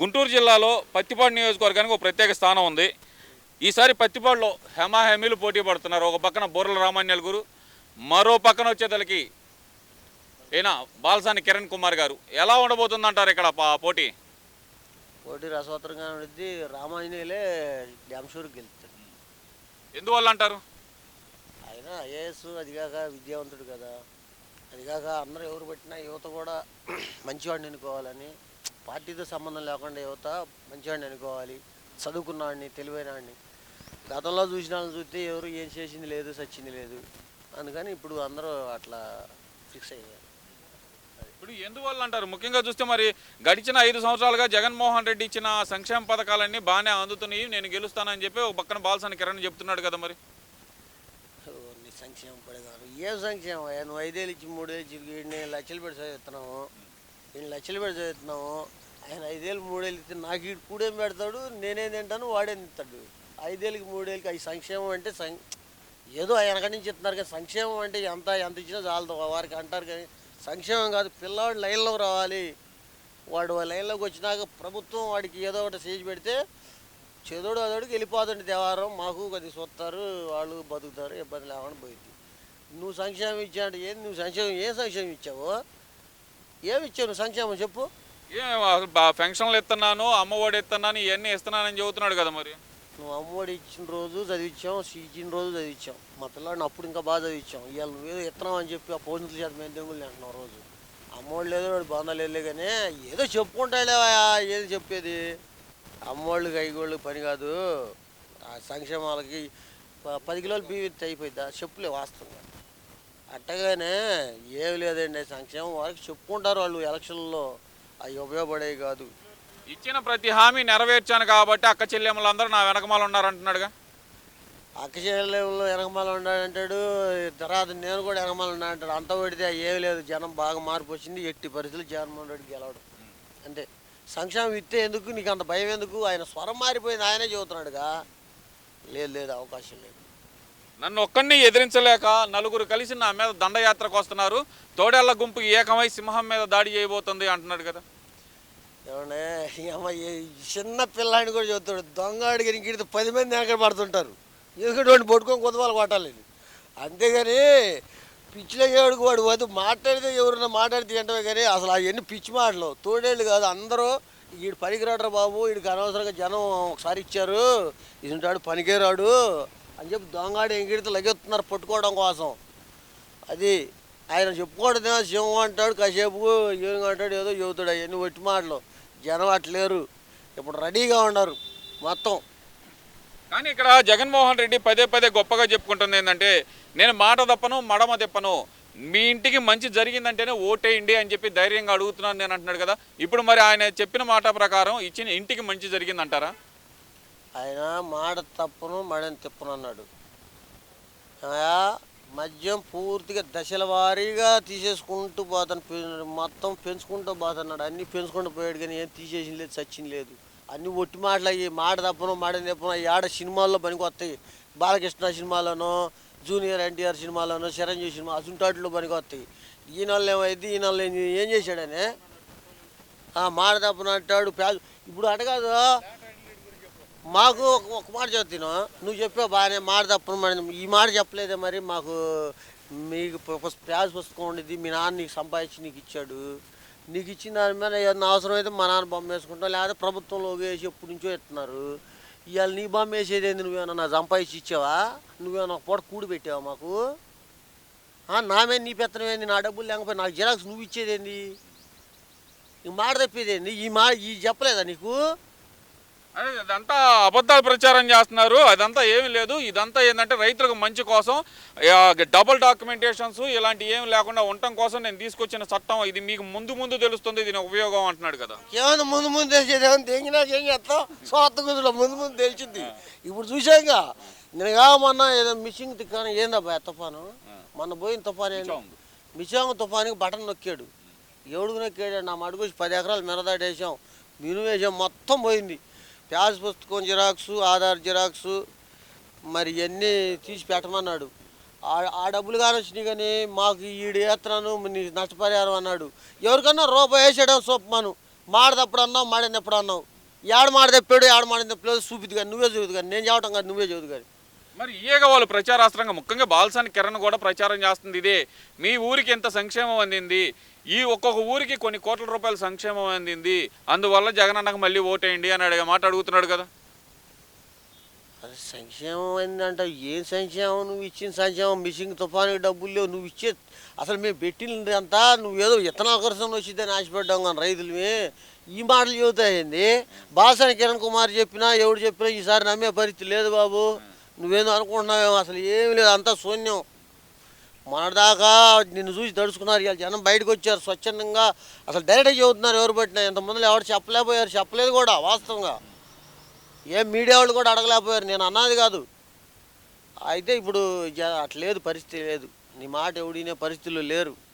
గుంటూరు జిల్లాలో పత్తిపాడు నియోజకవర్గానికి ఒక ప్రత్యేక స్థానం ఉంది. ఈసారి పత్తిపాడులో హెమాహెమీలు పోటీ పడుతున్నారు. ఒక పక్కన బూరల రామాన్యాల గురు మరో పక్కన వచ్చేతలకి ఈయన బాలసాని కిరణ్ కుమార్ గారు. ఎలా ఉండబోతుందంటారు ఇక్కడ పోటీ? పోటీ రసవత్తరంగా ఉండిద్ది. రామాంజనేయులే డ్యామ్ షూర్కి గెలుస్తాడు ఎందువల్ల అంటారు? ఆయన ఐఏఎస్ అదిగాక విద్యావంతుడు కదా. అదిగాక అందరూ ఎవరు పెట్టినా యువత కూడా మంచివాడిని ఎన్నుకోవాలని పార్టీతో సంబంధం లేకుండా యువత మంచివాడిని ఎన్నుకోవాలి చదువుకున్నవాడిని తెలివైనవాడిని. గతంలో చూసిన వాళ్ళని చూస్తే ఎవరు ఏం చేసింది లేదు సచ్చింది లేదు. అందుకని ఇప్పుడు అందరూ అట్లా ఫిక్స్ అయ్యారు. ఇప్పుడు ఎందువల్ల అంటారు ముఖ్యంగా చూస్తే మరి గడిచిన ఐదు సంవత్సరాలుగా జగన్మోహన్ రెడ్డి ఇచ్చిన సంక్షేమ పథకాలన్నీ బాగానే అందుతున్నాయి నేను గెలుస్తానని చెప్పి ఒక పక్కన బాలసాని కిరణ్ చెప్తున్నాడు కదా మరి. నీ సంక్షేమం పడేదాను ఏం సంక్షేమం? నువ్వు ఐదేళ్ళు ఇచ్చి మూడేళ్ళు ఇచ్చి లక్షలు పెట్టి చదువుతున్నావు నేను లక్షలు పెట్టి చదువుతున్నాము ఆయన ఐదేళ్ళు మూడేళ్ళు ఇస్తే నాకు వీడు కూడేం పెడతాడు? నేనేం తింటాను వాడేం తింటాడు? ఐదేళ్ళకి మూడేళ్ళకి అవి సంక్షేమం అంటే సం ఏదో ఆయన నుంచి ఇస్తున్నారు కానీ సంక్షేమం అంటే ఎంత ఎంత ఇచ్చినా చాలదు. వారికి అంటారు కానీ సంక్షేమం కాదు. పిల్లవాడు లైన్లోకి రావాలి. వాడు లైన్లోకి వచ్చినాక ప్రభుత్వం వాడికి ఏదో ఒకటి చేసి పెడితే చెదోడు అదోడికి వెళ్ళిపోతుండే దేవారం. మాకు కొద్ది చూస్తారు వాళ్ళు బతుకుతారు ఇబ్బంది లేకుండా పోయింది. నువ్వు సంక్షేమం ఇచ్చాడు ఏంది? నువ్వు సంక్షేమం ఏ సంక్షేమం ఇచ్చావు? ఏమి ఇచ్చావు నువ్వు సంక్షేమం చెప్పు? ఏ అసలు బా- పెన్షన్లు ఇస్తున్నాను అమ్మఒడి ఇస్తున్నాను ఇవన్నీ ఇస్తున్నానని చెబుతున్నాడు కదా మరి. నువ్వు అమ్మఒడి ఇచ్చిన రోజు చదివించాం ఇచ్చిన రోజు చదివించాం మా పిల్లాడిని అప్పుడు ఇంకా బాగా చదివించాం ఇవాళ నువ్వేదో ఇస్తున్నావు అని చెప్పి ఆ పోలీసుల చేత మేము దెంగులు అంటున్నావు రోజు. అమ్మఒడి లేదు వాడు బంధాలు వెళ్ళే కానీ ఏదో చెప్పుకుంటాడేవా ఏది చెప్పేది? అమ్మోళ్ళకి ఐగోళ్ళకి పని కాదు. ఆ సంక్షేమాలకి ప- పది కిలోలు బియ్యం ఇస్తే అయిపోయిద్దా? చెప్పులే వాస్తవంగా. అట్టగానే ఏమి లేదండి సంక్షేమం వారికి చెప్పుకుంటారు వాళ్ళు ఎలక్షన్లో. అవి ఉపయోగపడేవి కాదు. ఇచ్చిన ప్రతి హామీ నెరవేర్చాను కాబట్టి అక్క చెల్లెమ్మలందరూ నా వెనకమాల ఉన్నారంటున్నాడుగా. అక్కచెల్లెల్లో వెనకమాల ఉన్నాడంటాడు తర్వాత నేను కూడా వెనకమాల ఉన్నా అంటాడు. అంత పెడితే ఏమి లేదు జనం బాగా మార్పు వచ్చింది ఎట్టి పరిస్థితులు జగన్మోహన్ రెడ్డి గెలవడు. అంతే. సంక్షేమం ఇస్తే ఎందుకు నీకు అంత భయం ఎందుకు? ఆయన స్వరం మారిపోయింది ఆయనే చెబుతున్నాడుగా. లేదు లేదు అవకాశం లేదు. నన్ను ఒక్కడిని ఎదిరించలేక నలుగురు కలిసి నా మీద దండయాత్రకు వస్తున్నారు. తోడేళ్ళ గుంపు ఏకమై సింహం మీద దాడి చేయబోతుంది అంటున్నాడు కదా. అమ్మాయి చిన్న పిల్లాడిని కూడా చెబుతాడు. దొంగ ఇంకిడితే పది మంది వెనక పడుతుంటారు. ఎందుకంటే పట్టుకొని కొద్దివాళ్ళు కొట్టాలి అంతేగాని పిచ్చిలేడుకు వాడు వద్దు. మాట్లాడితే ఎవరన్నా మాట్లాడితే ఏంటో కానీ అసలు అవన్నీ పిచ్చి మాటలు. తోడేళ్ళు కాదు అందరూ వీడు పనికిరాడరా బాబు వీడికి అనవసరంగా జనం ఒకసారి ఇచ్చారు. ఇది ఉంటాడు పనికే రాడు. అని చెప్పి దొంగాడు ఎంగిడితే లగెత్తున్నారు పట్టుకోవడం కోసం. అది ఆయన చెప్పుకోవడమే సింహం అంటాడు కాసేపు ఏం అంటాడు ఏదో చెబుతాడు అవన్నీ ఒట్టి మాటలు. జనం అట్లేరు ఇప్పుడు రెడీగా ఉన్నారు మొత్తం. కానీ ఇక్కడ జగన్మోహన్ రెడ్డి పదే పదే గొప్పగా చెప్పుకుంటుంది ఏంటంటే నేను మాట తప్పను మడమ తిప్పను. మీ ఇంటికి మంచి జరిగిందంటేనే ఓటేయండి అని చెప్పి ధైర్యంగా అడుగుతున్నాను నేను అంటున్నాడు కదా. ఇప్పుడు మరి ఆయన చెప్పిన మాట ప్రకారం ఇచ్చిన ఇంటికి మంచి జరిగిందంటారా? ఆయన మాట తప్పును మడని తిప్పను అన్నాడు. మద్యం పూర్తిగా దశల వారీగా తీసేసుకుంటూ పోతాను. మొత్తం పెంచుకుంటూ పోతున్నాడు. అన్నీ పెంచుకుంటూ పోయాడు కానీ ఏం తీసేసింది లేదు సచ్చింది లేదు. అన్నీ ఒట్టి మాటలు అయ్యి మాట తప్పను మడని తిప్పను. ఏడ ఆడ సినిమాల్లో పనికొస్తాయి బాలకృష్ణ సినిమాలోనో జూనియర్ ఎన్టీఆర్ సినిమాలోనో చిరంజీవి సినిమా అసుంటాట్లో పనికొస్తాయి ఈయన వాళ్ళు ఏమైంది? ఈయన వాళ్ళు ఏం ఏం చేశాడనే? మాట తప్పను అంటాడు. ఇప్పుడు అడగదు. మాకు ఒక మాట చెప్తాను నువ్వు చెప్పావు బాగానే మాట తప్పను మరి ఈ మాట చెప్పలేదే మరి మాకు మీకు పు- ప్యాజ్ పుస్తకం ఉండేది మీ నాన్న నీకు సంపాదించి నీకు ఇచ్చాడు. నీకు ఇచ్చిన దాని మీద ఏదైనా అవసరం అయితే మా నాన్న బొమ్మ వేసుకుంటాం లేకపోతే ప్రభుత్వంలో వేసి ఎప్పటి నుంచో ఎత్తున్నారు ఇవాళ నీ బొమ్మ వేసేది ఏంది? నువ్వేమన్నా నా సంపాదించి ఇచ్చావా? నువ్వేమన్నా ఒక పూట కూడి పెట్టావా మాకు? నామే నా మీద నీ పెత్తనం ఏంది? నా డబ్బులు లేకపోతే నాకు జిరాక్స్ నువ్వు ఇచ్చేది ఏంది? ఈ మాట తప్పేది ఏంది? ఈ మా ఈ చెప్పలేదా నీకు? అదే అదంతా అబద్ధాలు ప్రచారం చేస్తున్నారు. అదంతా ఏమీ లేదు. ఇదంతా ఏంటంటే రైతులకు మంచి కోసం డబుల్ డాక్యుమెంటేషన్స్ ఇలాంటి ఏమి లేకుండా ఉండటం కోసం నేను తీసుకొచ్చిన చట్టం. ఇది మీకు ముందు ముందు తెలుస్తుంది. దీని ఉపయోగం అంటున్నాడు కదా. ఏమన్నా ముందు ముందు తెలిసేది ఏమన్నా తెంగినాక ఏం చేస్తాం స్వార్థ గుజులో ముందు ముందు తెలిసింది ఇప్పుడు చూసాక నేను కావమన్నా ఏదో మిషింగ్ తిక్కాను. ఏందబ్బా తుఫాను? మొన్న పోయిన తుఫాను. మిషాంగ్ తుఫానికి బటన్ నొక్కాడు. ఎవడుకు నొక్కాడు. నా మడుగు పది ఎకరాలు మినదాటి వేసాం మినుము వేసాం మొత్తం పోయింది. ప్యాజ్ పుస్తకం జిరాక్స్ ఆధార్ జిరాక్స్ మరి ఇవన్నీ తీసి పెట్టమన్నాడు. ఆ- ఆ డబ్బులు కానీ వచ్చినాయి కానీ మాకు ఈడు ఏత్రాను నీకు నష్టపరిహారం అన్నాడు. ఎవరికన్నా రూపాయి వేసాడు సొప్పమాను మాట తప్పుడు అన్నావు మాడింది ఎప్పుడు అన్నావు? ఏడ మాట తెప్పాడు ఏడ మాడింది తెప్పలేదు చూపిద్దు కానీ నువ్వే చూపుదు కానీ నేను చెప్పటం కాదు నువ్వే చూపుదు కానీ. మరి ఇయేగా వాళ్ళు ప్రచారాస్త్రంగా ముఖ్యంగా బాలసాని కిరణ్ కూడా ప్రచారం చేస్తుంది ఇదే. మీ ఊరికి ఎంత సంక్షేమం అందింది? ఈ ఒక్కొక్క ఊరికి కొన్ని కోట్ల రూపాయల సంక్షేమం అందింది. అందువల్ల జగనన్నకు మళ్ళీ ఓటేయండి అని అడిగే మాట అడుగుతున్నాడు కదా. అది సంక్షేమం ఏంటంటే ఏం సంక్షేమం? నువ్వు ఇచ్చిన సంక్షేమం మిషింగ్ తుఫానికి డబ్బులు లేవు. నువ్వు ఇచ్చే అసలు మేము పెట్టినది అంతా నువ్వేదో విత్తనాల కోసం వచ్చిందని ఆశపడ్డాం కానీ రైతులమే ఈ మాటలు చెబుతాయింది బాసాని కిరణ్ కుమార్ చెప్పినా ఎవడు చెప్పినా ఈసారి నమ్మే పరిస్థితి లేదు బాబు. నువ్వేదో అనుకుంటున్నావేమో అసలు ఏమి లేదు. అంతా శూన్యం. మనదాకా నిన్ను చూసి తడుచుకున్నారు ఇవాళ జనం బయటకు వచ్చారు స్వచ్ఛందంగా. అసలు డైరెక్ట్గా చెబుతున్నారు ఎవరు పట్టినా. ఇంతమందిలో ఎవరు చెప్పలేకపోయారు. చెప్పలేదు కూడా వాస్తవంగా. ఏం మీడియా వాళ్ళు కూడా అడగలేకపోయారు. నేను అన్నది కాదు. అయితే ఇప్పుడు జ- అట్లేదు పరిస్థితి లేదు. నీ మాట ఎవడినే పరిస్థితుల్లో లేరు.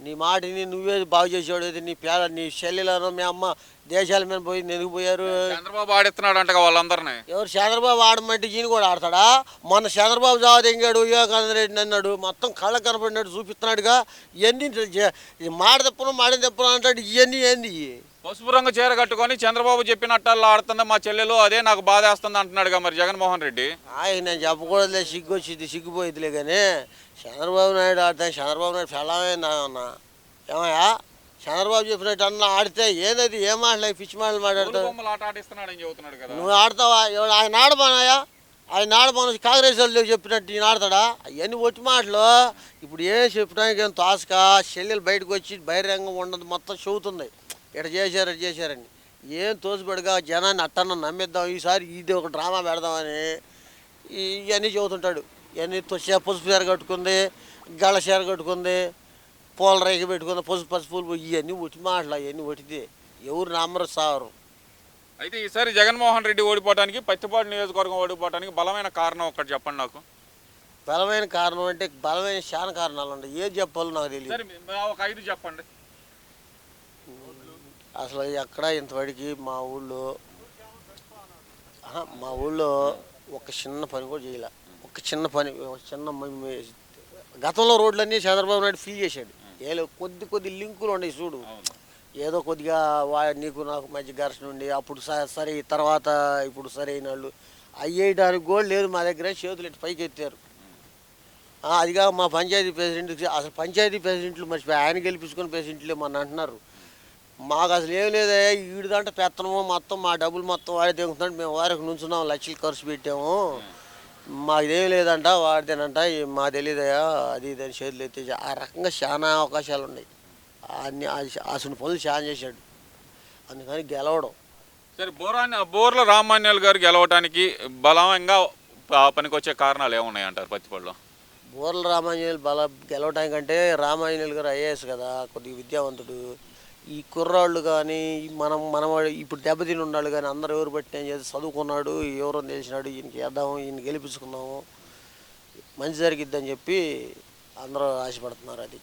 నీ మాటని నువ్వే బాగు చేసేవాడు నీ పేద నీ చెల్లెలను మీ అమ్మ దేశాల మీద పోయి ఎందుకు పోయారు? చంద్రబాబు ఆడిస్తున్నాడు అంటగా వాళ్ళందరినీ. ఎవరు చంద్రబాబు ఆడమంటే ఈయన కూడా ఆడతాడా? మొన్న చంద్రబాబు జావ ఎంగాడు వివేకానంద రెడ్డి అన్నాడు మొత్తం కళ్ళ కనపడినట్టు చూపిస్తున్నాడుగా. ఇవన్నీ మాట తెప్పను మాడిన తెప్పను అంటాడు ఇవన్నీ ఏంది? పసుపు రంగు చీర కట్టుకొని చంద్రబాబు చెప్పినట్టల్లా ఆడుతుంది మా చెల్లెలు? అదే నాకు బాధేస్తుంది అంటున్నాడుగా మరి జగన్మోహన్ రెడ్డి. ఆయన నేను చెప్పకూడదులే సిగ్గు వచ్చింది సిగ్గుపోయిద్దిలే కానీ చంద్రబాబు నాయుడు ఆడితే చంద్రబాబు నాయుడు అన్న? ఏమయ్యా? చంద్రబాబు చెప్పినట్టు అన్న ఆడితే ఏదది ఏ మాటలు పిచ్చి మాటలు మాట్లాడతావు నువ్వు ఆడతావా? ఆయన ఆడబానాయా ఆయన ఆడబాను కాంగ్రెస్ వాళ్ళు చెప్పినట్టు ఈయన ఆడతాడా? అవన్నీ ఒట్టి మాటలు. ఇప్పుడు ఏం చెప్పడానికి ఏం తోసక చెల్లెలు బయటకు వచ్చి బహిరంగం ఉండదు మొత్తం చెబుతుంది. ఇట చేశారు ఇటు చేశారని ఏం తోసిపడిగా జనాన్ని అట్టన్న నమ్మిద్దాం ఈసారి ఇది ఒక డ్రామా పెడదామని ఇవన్నీ చెబుతుంటాడు. ఇవన్నీ పసుపు చీర కట్టుకుంది గళ్ళ చీర కట్టుకుంది పూల రేఖ పెట్టుకుంది పసుపు పసుపు ఇవన్నీ ఒట్టి మాటలు అవన్నీ ఒట్టిదే. ఎవరు నమ్మరు సావరు అయితే ఈసారి జగన్మోహన్ రెడ్డి ఓడిపోవడానికి పత్తిపాడు నియోజకవర్గం ఓడిపోవడానికి బలమైన కారణం ఒకటి చెప్పండి నాకు. బలమైన కారణం అంటే బలమైన చాలా కారణాలు ఉంటాయి ఏది చెప్పాలో నాకు తెలియదు సరే ఒక ఐదు చెప్పండి. అసలు ఎక్కడ ఇంతవరకు మా ఊళ్ళో మా ఊళ్ళో ఒక చిన్న పని కూడా చేయలే. ఒక చిన్న పని ఒక చిన్న గతంలో రోడ్లన్నీ చంద్రబాబు నాయుడు ఫిల్ చేశాడు. ఏదో కొద్ది కొద్ది లింకులు ఉన్నాయి చూడు. ఏదో కొద్దిగా వా నీకు నాకు మధ్య ఘర్షణ ఉండి అప్పుడు సరే తర్వాత ఇప్పుడు సరైన వాళ్ళు. అయ్యేయడానికి కూడా లేదు మా దగ్గర చేతులు ఇటు పైకి ఎత్తారు. అదిగా మా పంచాయతీ ప్రెసిడెంట్ అసలు పంచాయతీ ప్రెసిడెంట్లు మర్చిపోయి ఆయన గెలిపించుకుని ప్రెసిడెంట్లే మన అంటున్నారు. మాకు అసలు ఏం లేదే ఈడు దాంట్లో పెత్తనము మొత్తం మా డబ్బులు మొత్తం వాడే దిగుతున్నాడు మేము వారికి నుంచున్నాం లక్షలు ఖర్చు పెట్టాము. మాకు ఏం లేదంట వాడిదేనంట మా తెలియదయా అది ఇది అని చేతులు ఎత్తేసి ఆ రకంగా చాలా అవకాశాలు ఉన్నాయి. అన్ని అసలు పనులు చాలా చేశాడు. అందుకని గెలవడం. సరే బోరాన్ని బోర్ల రామాన్యాలు గారు గెలవడానికి బలంగా పనికొచ్చే కారణాలు ఏమున్నాయి అంటారు పత్తిపాడులో? బోర్ల రామాంజనేయులు బల గెలవటానికి కంటే రామాంజనేయులు గారు ఐఏఎస్ కదా కొద్దిగా విద్యావంతుడు. ఈ కుర్రాళ్ళు కానీ మనం మనం ఇప్పుడు దెబ్బతిని ఉన్నాడు కానీ అందరు ఎవరు పట్టిన చేసి చదువుకున్నాడు ఎవరో తెలిసినాడు ఈయనకి వేద్దాము ఈయన గెలిపించుకుందాము. మంచి జరిగిద్దని చెప్పి అందరూ ఆశపడుతున్నారు అది.